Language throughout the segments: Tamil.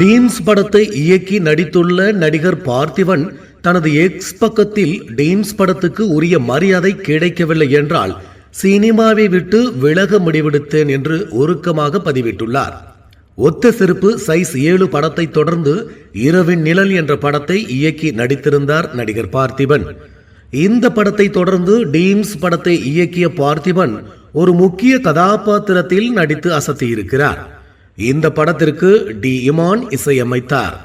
டீம்ஸ் படத்தை இயக்கி நடித்துள்ள நடிகர் பார்த்திவன் தனது எக்ஸ் பக்கத்தில் டீம்ஸ் படத்துக்கு உரிய மரியாதை கிடைக்கவில்லை என்றால் சினிமாவை விட்டு விலக முடிவெடுத்தேன் என்று உருக்கமாக பதிவிட்டுள்ளார். ஒத்த செருப்பு சைஸ் ஏழு படத்தை தொடர்ந்து இரவின் நிழல் என்ற படத்தை இயக்கி நடித்திருந்தார் நடிகர் பார்த்திபன். இந்த படத்தை தொடர்ந்து டீம்ஸ் படத்தை இயக்கிய பார்த்திபன் ஒரு முக்கிய கதாபாத்திரத்தில் நடித்து அசத்தியிருக்கிறார். இந்த படத்திற்கு டி. இமான் இசையமைத்தார்.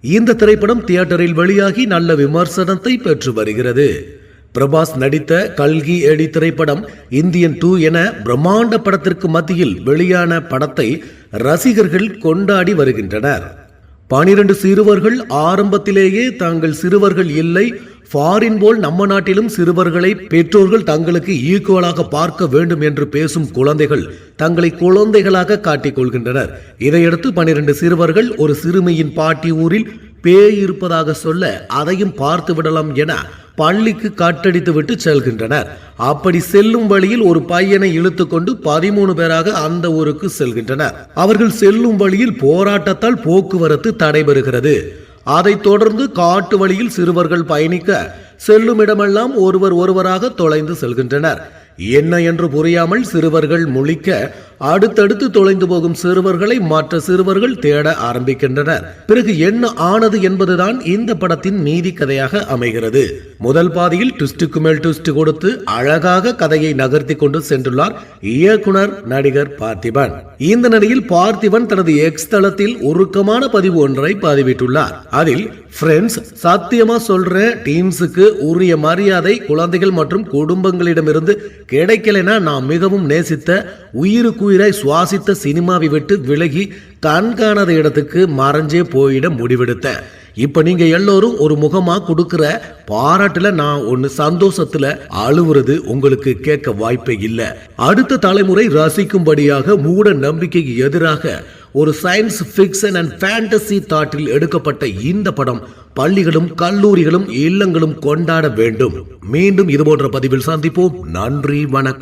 இந்த திரைப்படம் தியேட்டரில் வெளியாகி நல்ல விமர்சனத்தை பெற்று வருகிறது. பிரபாஸ் நடித்த கல்கி எடி திரைப்படம் இந்தியன் டூ என பிரம்மாண்ட படத்திற்கு மத்தியில் வெளியான படத்தை ரசிகர்கள் கொண்டாடி வருகின்றனர். பனிரெண்டு சிறுவர்கள் ஆரம்பத்திலேயே தாங்கள் சிறுவர்கள் இல்லை ஃபாரின் போல் நம்ம நாட்டிலும் சிறுவர்களை பெற்றோர்கள் தங்களுக்கு ஈக்குவலாக பார்க்க வேண்டும் என்று பேசும் குழந்தைகள் தங்களை குழந்தைகளாக காட்டிக் கொள்கின்றனர். இதையடுத்து பனிரெண்டு சிறுவர்கள் ஒரு சிறுமியின் பாட்டி ஊரில் பேய் இருப்பதாக சொல்ல அதையும் பார்த்து விடலாம் என பள்ளிக்கு கட்டடித்து விட்டு செல்கின்றனர். அப்படி செல்லும் வழியில் ஒரு பையனை இழுத்து கொண்டு பதிமூணு பேராக அந்த ஊருக்கு செல்கின்றனர். அவர்கள் செல்லும் வழியில் போராட்டத்தால் போக்குவரத்து தடைபெறுகிறது. அதைத் தொடர்ந்து காட்டு வழியில் சிறுவர்கள் பயணிக்க செல்லும் இடமெல்லாம் ஒருவர் ஒருவராக தொலைந்து செல்கின்றனர். என்ன என்று புரியாமல் சிறுவர்கள் முழிக்க அடுத்தடுத்து தொலைந்து போகும் சிறுவர்களை மற்ற சிறுவர்கள் தேட ஆரம்பிக்கின்றனர். பிறகு என்ன ஆனது என்பதுதான் இந்த படத்தின் நீதி கதையாக அமைகிறது. முதல் பாதியில் ட்விஸ்டுக்கு மேல் ட்விஸ்ட் கொடுத்து அழகாக கதையை நகர்த்தி கொண்டு சென்றுள்ளார் இயக்குனர் நடிகர் பார்த்திபன். இந்த நிலையில் பார்த்திபன் தனது எக்ஸ் தளத்தில் உருக்கமான பதிவு ஒன்றை பதிவிட்டுள்ளார். அதில் ஃப்ரெண்ட்ஸ் சத்தியமா சொல்ற டீம்ஸுக்கு உரிய மரியாதை குழந்தைகள் மற்றும் குடும்பங்களிடமிருந்து கிடைக்கலனா நான் மிகவும் நேசித்த உயிரை சுவாசித்த சினிமாவை விட்டு விலகி கண்காணாத இடத்துக்கு மறைஞ்சே போயிட முடிவெடுத்தேன் இப்ப நீங்க எல்லோரும் ஒரு முகமா கொடுக்கிற பாராட்டுல நான் ஒன்னு சந்தோஷத்துல அழுவுறது உங்களுக்கு கேட்க வாய்ப்பே இல்ல. அடுத்த தலைமுறை ரசிக்கும்படியாக மூட நம்பிக்கைக்கு எதிராக ஒரு சயின்ஸ் ஃபிக்ஷன் அண்ட் ஃபேண்டசி தாட்டில் எடுக்கப்பட்ட இந்த படம் பள்ளிகளும் கல்லூரிகளும் இல்லங்களும் கொண்டாட வேண்டும். மீண்டும் இதுபோன்ற பதிவில் சந்திப்போம். நன்றி வணக்கம்.